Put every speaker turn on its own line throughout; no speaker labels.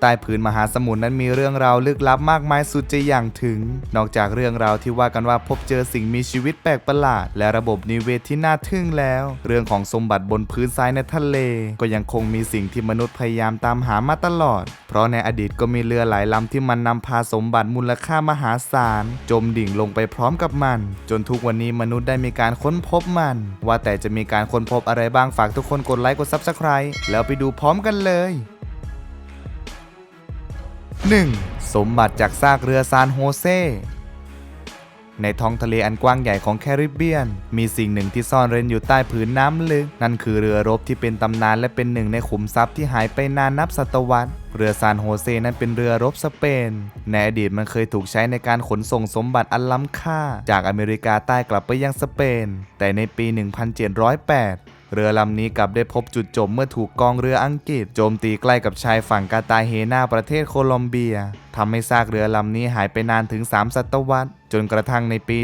ใต้ผืนมหาสมุทรนั้นมีเรื่องราวลึกลับมากมายสุดจะอย่างถึง นอกจากเรื่องราวที่ว่ากันว่าพบเจอสิ่งมีชีวิตแปลกประหลาด และระบบนิเวศที่น่าทึ่งแล้ว เรื่องของสมบัติบนพื้นทรายในทะเล ก็ยังคงมีสิ่งที่มนุษย์พยายามตามหามาตลอด เพราะในอดีตก็มีเรือหลายลำที่มันนำพาสมบัติมูลค่ามหาศาล จมดิ่งลงไปพร้อมกับมัน จนทุกวันนี้มนุษย์ได้มีการค้นพบมัน ว่าแต่จะมีการค้นพบอะไรบ้างฝากทุกคนกดไลค์กด Subscribe แล้วไปดูพร้อมกันเลย 1. สมบัติจากซากเรือซานโฮเซ ในท้องทะเลอันกว้างใหญ่ของแคริบเบียน มีสิ่งหนึ่งที่ซ่อนเร้นอยู่ใต้ผืนน้ำลึก นั่นคือเรือรบที่เป็นตำนานและเป็นหนึ่งในขุมทรัพย์ที่หายไปนานนับศตวรรษเรือซานโฮเซนั้นเป็นเรือรบสเปน ในอดีตมันเคยถูกใช้ในการขนส่งสมบัติอันล้ำค่า จากอเมริกาใต้กลับไปยังสเปน แต่ในปี 1708 เรือลำนี้กลับได้พบจุดจบเมื่อถูกกองเรืออังกฤษ โจมตีใกล้กับชายฝั่งกาตาเฮนาประเทศโคลอมเบียทำให้ซากเรือลำนี้หายไปนานถึง 3 ศตวรรษ จนกระทั่งในปี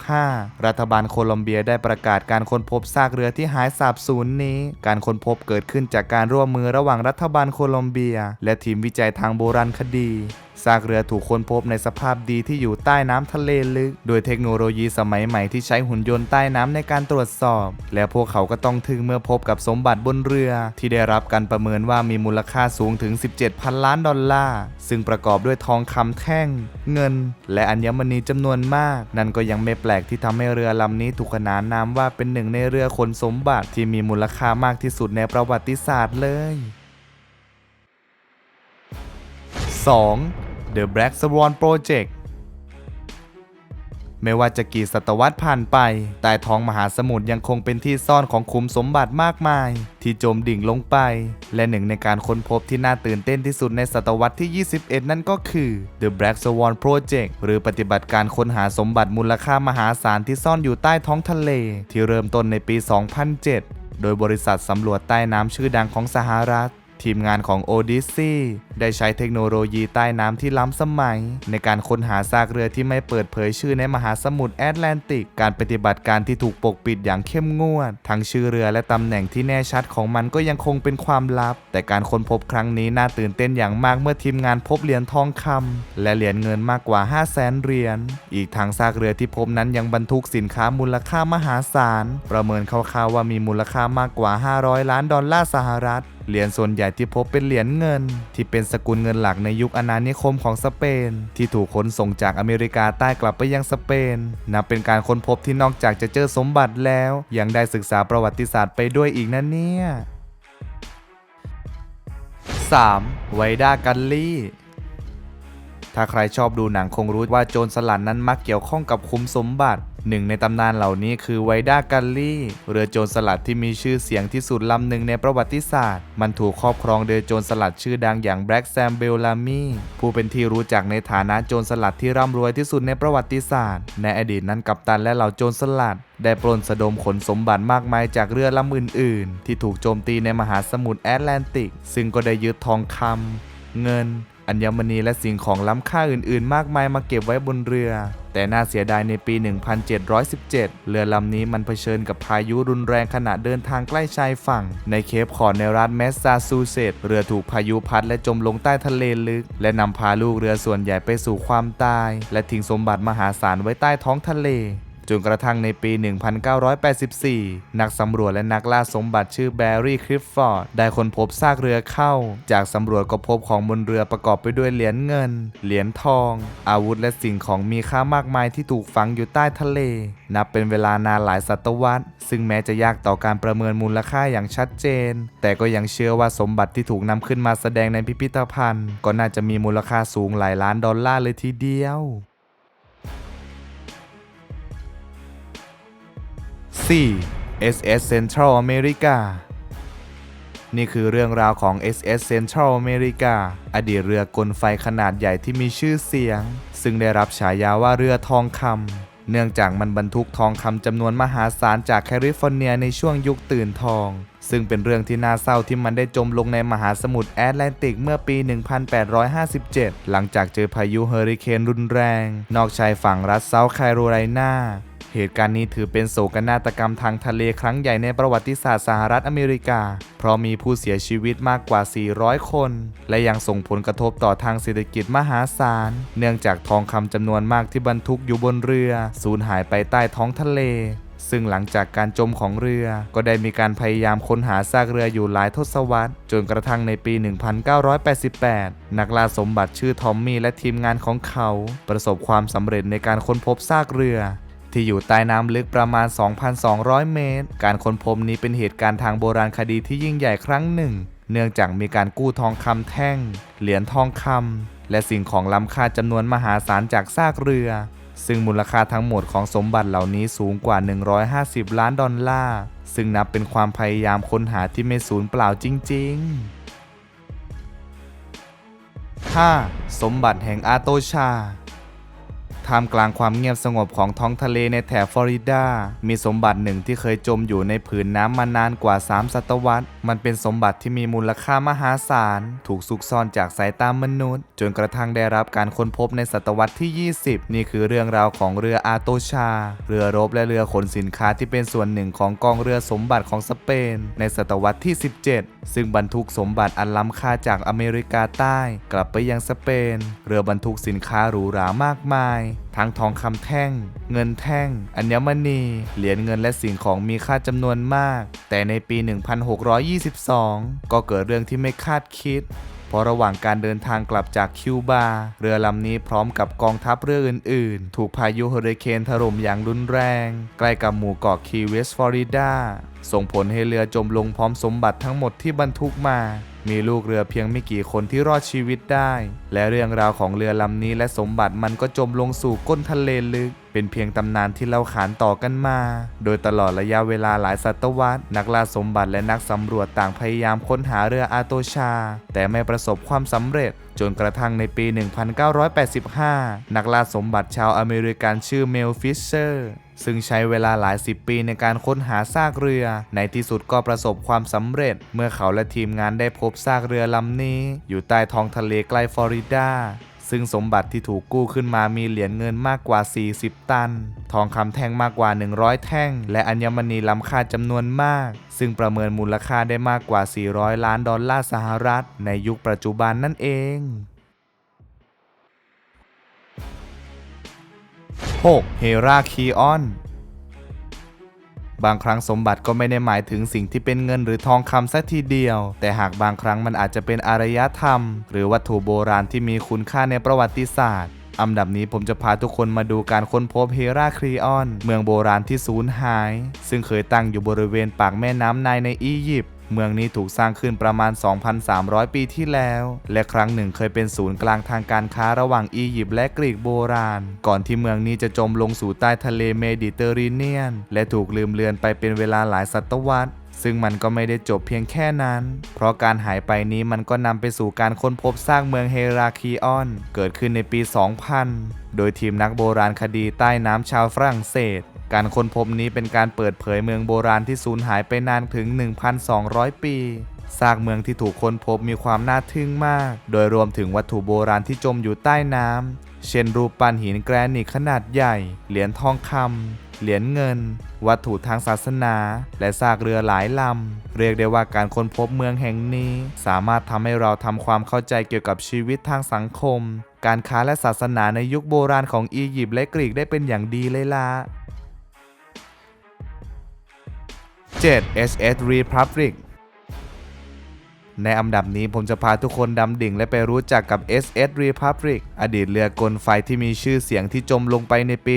2015 รัฐบาลโคลอมเบียได้ประกาศการค้นพบซากเรือที่หายสาบสูญนี้ การค้นพบเกิดขึ้นจากการร่วมมือระหว่างรัฐบาลโคลอมเบีย และทีมวิจัยทางโบราณคดี ซากเรือถูกค้นพบในสภาพดีที่อยู่ใต้น้ำทะเลลึก โดยเทคโนโลยีสมัยใหม่ที่ใช้หุ่นยนต์ใต้น้ำในการตรวจสอบ และพวกเขาก็ต้องทึ่งเมื่อพบกับสมบัติบนเรือ ที่ได้รับการประเมินว่ามีมูลค่าสูงถึง 17พันล้านดอลลาร์ ซึ่งประกอบด้วยทองคำแท่ง เงิน และอัญมณีจำนวนมาก นั่นก็ยังไม่แปลกที่ทำให้เรือลำนี้ถูกขนานนามว่าเป็นหนึ่งในเรือขนสมบัติที่มีมูลค่ามากที่สุดในประวัติศาสตร์เลย 2. The Black Swan Project ไม่ว่าจะกี่ศตวรรษผ่านไป ใต้ท้องมหาสมุทรยังคงเป็นที่ซ่อนของคุมสมบัติมากมาย ที่จมดิ่งลงไป และหนึ่งในการค้นพบที่น่าตื่นเต้นที่สุดในศตวรรษที่ 21 นั่นก็คือ The Black Swan Project หรือปฏิบัติการค้นหาสมบัติมูลค่ามหาศาลที่ซ่อนอยู่ใต้ท้องทะเล ที่เริ่มต้นในปี 2007 โดยบริษัทสำรวจใต้น้ำชื่อดังของสหรัฐ ทีมงานของ Odyssey ได้ใช้เทคโนโลยีใต้น้ำที่ล้ำสมัย ในการค้นหาซากเรือที่ไม่เปิดเผยชื่อในมหาสมุทรแอตแลนติก การปฏิบัติการที่ถูกปกปิดอย่างเข้มงวด ทั้งชื่อเรือและตำแหน่งที่แน่ชัดของมันก็ยังคงเป็นความลับ แต่การค้นพบครั้งนี้น่าตื่นเต้นอย่างมากเมื่อทีมงานพบเหรียญทองคำและเหรียญเงินมากกว่า 5 0 0แสนเหรียญ อีกทางซากเรือที่พบนั้นยังบรรทุกสินค้ามูลค่ามหาศาล ประเมินคร่าวๆว่ามีมูลค่ามากกว่า 500 ล้านดอลลาร์สหรัฐ เหรียญส่วนใหญ่ที่พบเป็นเหรียญเงิน ที่เป็นสกุลเงินหลักในยุคอาณานิคมของสเปน ที่ถูกขนส่งจากอเมริกาใต้กลับไปยังสเปน นับเป็นการค้นพบที่นอกจากจะเจอสมบัติแล้ว ยังได้ศึกษาประวัติศาสตร์ไปด้วยอีกนะเนี่ย 3. ไวด้ากันลี่ ถ้าใครชอบดูหนังคงรู้ว่าโจรสลัดนั้นมักเกี่ยวข้องกับคุ้มสมบัติหนึ่งในตำนานเหล่านี้คือไวด้ากันลี่ เรือโจรสลัดที่มีชื่อเสียงที่สุดลำหนึ่งในประวัติศาสตร์ มันถูกครอบครองโดยโจรสลัดชื่อดังอย่างแบล็กแซมเบลลามีผู้เป็นที่รู้จักในฐานะโจรสลัดที่ร่ำรวยที่สุดในประวัติศาสตร์ ในอดีตนั้นกัปตันและเหล่าโจรสลัด ได้ปล้นสะดมขนสมบัติมากมายจากเรือลำอื่น ๆ ที่ถูกโจมตีในมหาสมุทรแอตแลนติก ซึ่งก็ได้ยึดทองคำเงิน อัญมณีและสิ่งของล้ำค่าอื่นๆ มากมายมาเก็บไว้บนเรือ แต่น่าเสียดายในปี 1717 เรือลำนี้มันเผชิญกับพายุรุนแรงขณะเดินทางใกล้ชายฝั่ง ในเคปคอร์นในรัฐแมสซาชูเซตส์เรือถูกพายุพัดและจมลงใต้ทะเลลึก และนำพาลูกเรือส่วนใหญ่ไปสู่ความตาย และทิ้งสมบัติมหาศาลไว้ใต้ท้องทะเล จนกระทั่งในปี 1984 นักสำรวจและนักล่าสมบัติชื่อแบร์รี่คริฟฟอร์ดได้ค้นพบซากเรือเข้า จากสำรวจก็พบของบนเรือประกอบไปด้วยเหรียญเงิน เหรียญทอง อาวุธและสิ่งของมีค่ามากมายที่ถูกฝังอยู่ใต้ทะเล นับเป็นเวลานานหลายศตวรรษ ซึ่งแม้จะยากต่อการประเมินมูลค่าอย่างชัดเจน แต่ก็ยังเชื่อว่าสมบัติที่ถูกนำขึ้นมาแสดงในพิพิธภัณฑ์ ก็น่าจะมีมูลค่าสูงหลายล้านดอลลาร์เลยทีเดียว 4. SS Central America นี่คือเรื่องราวของ SS Central America อดีตเรือกลไฟขนาดใหญ่ที่มีชื่อเสียง ซึ่งได้รับฉายาว่าเรือทองคำ เนื่องจากมันบรรทุกทองคำจำนวนมหาศาลจากแคลิฟอร์เนียในช่วงยุคตื่นทอง ซึ่งเป็นเรื่องที่น่าเศร้าที่มันได้จมลงในมหาสมุทรแอตแลนติกเมื่อปี 1857 หลังจากเจอพายุเฮอริเคนรุนแรง นอกชายฝั่งรัฐเซาท์แคโรไลนา เหตุการณ์นี้ถือเป็นโศกนาฏกรรมทางทะเลครั้งใหญ่ในประวัติศาสตร์สหรัฐอเมริกา เพราะมีผู้เสียชีวิตมากกว่า 400 คน และยังส่งผลกระทบต่อทางเศรษฐกิจมหาศาล เนื่องจากทองคำจำนวนมากที่บรรทุกอยู่บนเรือ สูญหายไปใต้ท้องทะเลซึ่งหลังจากการจมของเรือ ก็ได้มีการพยายามค้นหาซากเรืออยู่หลายทศวรรษ จนกระทั่งในปี 1988 นักล่าสมบัติชื่อทอมมี่และทีมงานของเขา ประสบความสำเร็จในการค้นพบซากเรือ ที่อยู่ใต้น้ำลึกประมาณ 2,200 เมตร การค้นพบนี้เป็นเหตุการณ์ทางโบราณคดีที่ยิ่งใหญ่ครั้งหนึ่ง เนื่องจากมีการกู้ทองคำแท่ง เหรียญทองคำและสิ่งของล้ำค่าจำนวนมหาศาลจากซากเรือ ซึ่งมูลค่าทั้งหมดของสมบัติเหล่านี้สูงกว่า 150 ล้านดอลลาร์ ซึ่งนับเป็นความพยายามค้นหาที่ไม่สูญเปล่าจริง ๆ 5. สมบัติแห่งอาโตชา ท่ามกลางความเงียบสงบของท้องทะเลในแถบฟลอริดา มีสมบัติหนึ่งที่เคยจมอยู่ในผืนน้ำมานานกว่า 3 ศตวรรษ มันเป็นสมบัติที่มีมูลค่ามหาศาล ถูกซุกซ่อนจากสายตามนุษย์ จนกระทั่งได้รับการค้นพบในศตวรรษที่ 20 นี่คือเรื่องราวของเรืออาโตชา เรือรบและเรือขนสินค้าที่เป็นส่วนหนึ่งของกองเรือสมบัติของสเปน ในศตวรรษที่ 17 ซึ่งบรรทุกสมบัติอันล้ำค่าจากอเมริกาใต้ กลับไปยังสเปน เรือบรรทุกสินค้าหรูหรามากมาย ทั้งทองคำแท่ง เงินแท่ง อัญมณี เหรียญเงินและสิ่งของมีค่าจำนวนมาก แต่ในปี 1622 ก็เกิดเรื่องที่ไม่คาดคิดเพราะระหว่างการเดินทางกลับจากคิวบา เรือลำนี้พร้อมกับกองทัพเรืออื่นๆ ถูกพายุเฮอริเคนถล่มอย่างรุนแรง ใกล้กับหมู่เกาะคีเวสฟลอริดา ส่งผลให้เรือจมลงพร้อมสมบัติทั้งหมดที่บรรทุกมา มีลูกเรือเพียงไม่กี่คนที่รอดชีวิตได้ และเรื่องราวของเรือลำนี้และสมบัติมันก็จมลงสู่ก้นทะเลลึก เป็นเพียงตำนานที่เล่าขานต่อกันมา โดยตลอดระยะเวลาหลายศตวรรษ นักล่าสมบัติและนักสำรวจต่างพยายามค้นหาเรืออาโตชา แต่ไม่ประสบความสำเร็จ จนกระทั่งในปี 1985 นักล่าสมบัติชาวอเมริกันชื่อเมลฟิชเชอร์ซึ่งใช้เวลาหลายสิบปีในการค้นหาซากเรือ ในที่สุดก็ประสบความสำเร็จ เมื่อเขาและทีมงานได้พบซากเรือลำนี้ อยู่ใต้ท้องทะเลใกล้ฟลอริดา ซึ่งสมบัติที่ถูกกู้ขึ้นมามีเหรียญเงินมากกว่า 40 ตัน ทองคำแท่งมากกว่า 100 แท่ง และอัญมณีล้ำค่าจำนวนมาก ซึ่งประเมินมูลค่าได้มากกว่า 400 ล้านดอลลาร์สหรัฐ ในยุคปัจจุบันนั่นเอง 6. เฮราคีออน บางครั้งสมบัติก็ไม่ได้หมายถึงสิ่งที่เป็นเงินหรือทองคำสักทีเดียว แต่หากบางครั้งมันอาจจะเป็นอารยธรรม หรือวัตถุโบราณที่มีคุณค่าในประวัติศาสตร์อันดับนี้ผมจะพาทุกคนมาดูการค้นพบเฮราครีออน เมืองโบราณที่สูญหาย ซึ่งเคยตั้งอยู่บริเวณปากแม่น้ำไนในอียิปต์ เมืองนี้ถูกสร้างขึ้นประมาณ 2,300 ปีที่แล้ว และครั้งหนึ่งเคยเป็นศูนย์กลางทางการค้าระหว่างอียิปต์และกรีกโบราณ ก่อนที่เมืองนี้จะจมลงสู่ใต้ทะเลเมดิเตอร์เรเนียน และถูกลืมเลือนไปเป็นเวลาหลายศตวรรษซึ่งมันก็ไม่ได้จบเพียงแค่นั้น เพราะการหายไปนี้มันก็นำไปสู่การค้นพบซากเมืองเฮราคีออน เกิดขึ้นในปี 2000 โดยทีมนักโบราณคดีใต้น้ำชาวฝรั่งเศส การค้นพบนี้เป็นการเปิดเผยเมืองโบราณที่สูญหายไปนานถึง 1,200 ปีซากเมืองที่ถูกค้นพบมีความน่าทึ่งมาก โดยรวมถึงวัตถุโบราณที่จมอยู่ใต้น้ำ เช่นรูปปั้นหินแกรนิตขนาดใหญ่ เหรียญทองคำ เหรียญเงิน วัตถุทางศาสนา และซากเรือหลายลำ เรียกได้ว่าการค้นพบเมืองแห่งนี้ สามารถทำให้เราทำความเข้าใจเกี่ยวกับชีวิตทางสังคม การค้าและศาสนาในยุคโบราณของอียิปต์และกรีกได้เป็นอย่างดีเลยล่ะ 7. SS Republic ในอันดับนี้ผมจะพาทุกคนดำดิ่งและไปรู้จักกับ SS Republic อดีตเรือกลไฟที่มีชื่อเสียงที่จมลงไปในปี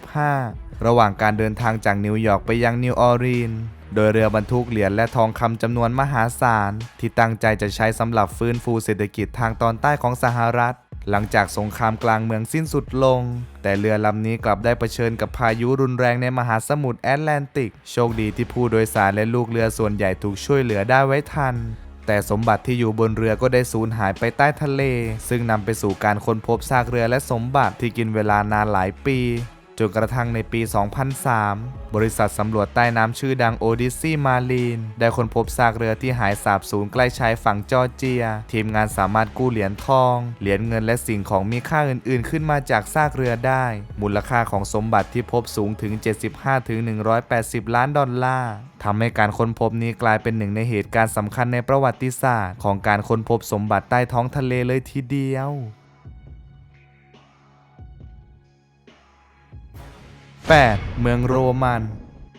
1865 ระหว่างการเดินทางจากนิวยอร์กไปยังนิวออร์ลีนโดยเรือบรรทุกเหรียญและทองคำจำนวนมหาศาล ที่ตั้งใจจะใช้สำหรับฟื้นฟูเศรษฐกิจทางตอนใต้ของสหรัฐ หลังจากสงครามกลางเมืองสิ้นสุดลง แต่เรือลำนี้กลับได้เผชิญกับพายุรุนแรงในมหาสมุทรแอตแลนติก โชคดีที่ผู้โดยสารและลูกเรือส่วนใหญ่ถูกช่วยเหลือได้ไว้ทัน แต่สมบัติที่อยู่บนเรือก็ได้สูญหายไปใต้ทะเล ซึ่งนำไปสู่การค้นพบซากเรือและสมบัติที่กินเวลานานหลายปี จนกระทั่งในปี 2003 บริษัทสำรวจใต้น้ำชื่อดัง Odyssey Marine ได้ค้นพบซากเรือที่หายสาบสูญใกล้ชายฝั่งจอร์เจีย ทีมงานสามารถกู้เหรียญทอง เหรียญเงินและสิ่งของมีค่าอื่น ๆ ขึ้นมาจากซากเรือได้ มูลค่าของสมบัติที่พบสูงถึง 75-180 ล้านดอลลาร์ทำให้การค้นพบนี้กลายเป็นหนึ่งในเหตุการณ์สำคัญในประวัติศาสตร์ ของการค้นพบสมบัติใต้ท้องทะเลเลยทีเดียว 8. เมืองโรมัน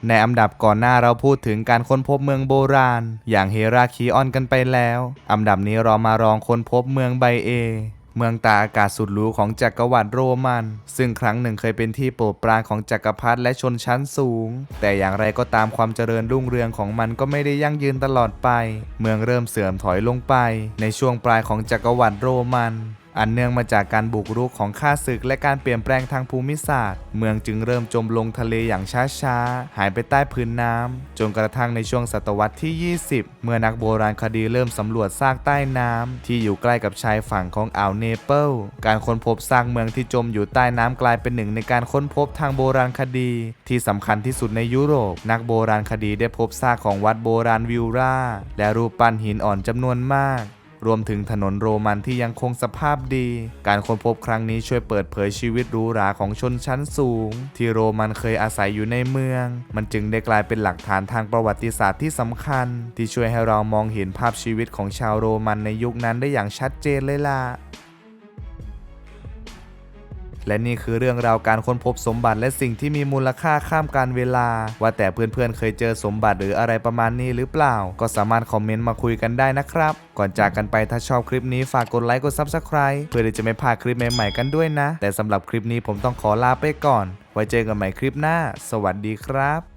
ในอันดับก่อนหน้าเราพูดถึงการค้นพบเมืองโบราณ อย่างเฮราคีออนกันไปแล้ว อันดับนี้เรามารองค้นพบเมืองไบเอ เมืองตาอากาศสุดหรูของจักรวรรดิโรมัน ซึ่งครั้งหนึ่งเคยเป็นที่โปรดปรานของจักรพรรดิและชนชั้นสูง แต่อย่างไรก็ตามความเจริญรุ่งเรืองของมันก็ไม่ได้ยั่งยืนตลอดไป เมืองเริ่มเสื่อมถอยลงไป ในช่วงปลายของจักรวรรดิโรมัน อันเนื่องมาจากการบุกรุกของข้าศึกและการเปลี่ยนแปลงทางภูมิศาสตร์ เมืองจึงเริ่มจมลงทะเลอย่างช้าๆ หายไปใต้พื้นน้ำ จนกระทั่งในช่วงศตวรรษที่ 20 เมื่อนักโบราณคดีเริ่มสำรวจซากใต้น้ำที่อยู่ใกล้กับชายฝั่งของอ่าวเนเปิล การค้นพบซากเมืองที่จมอยู่ใต้น้ำกลายเป็นหนึ่งในการค้นพบทางโบราณคดี ที่สำคัญที่สุดในยุโรป นักโบราณคดีได้พบซากของวัดโบราณวิลราและรูปปั้นหินอ่อนจำนวนมาก รวมถึงถนนโรมันที่ยังคงสภาพดี การค้นพบครั้งนี้ช่วยเปิดเผยชีวิตหรูหราของชนชั้นสูง ที่โรมันเคยอาศัยอยู่ในเมือง มันจึงได้กลายเป็นหลักฐานทางประวัติศาสตร์ที่สำคัญ ที่ช่วยให้เรามองเห็นภาพชีวิตของชาวโรมันในยุคนั้นได้อย่างชัดเจนเลยล่ะ และนี่คือเรื่องราวการค้นพบสมบัติและสิ่งที่มีมูลค่าข้ามการเวลา ว่าแต่เพื่อนๆ เคยเจอสมบัติหรืออะไรประมาณนี้หรือเปล่า ก็สามารถคอมเมนต์มาคุยกันได้นะครับ ก่อนจากกันไปถ้าชอบคลิปนี้ฝากกดไลค์กด Subscribe เพื่อที่จะไม่พลาดคลิปใหม่ๆกันด้วยนะ แต่สำหรับคลิปนี้ผมต้องขอลาไปก่อน ไว้เจอกันใหม่คลิปหน้า สวัสดีครับ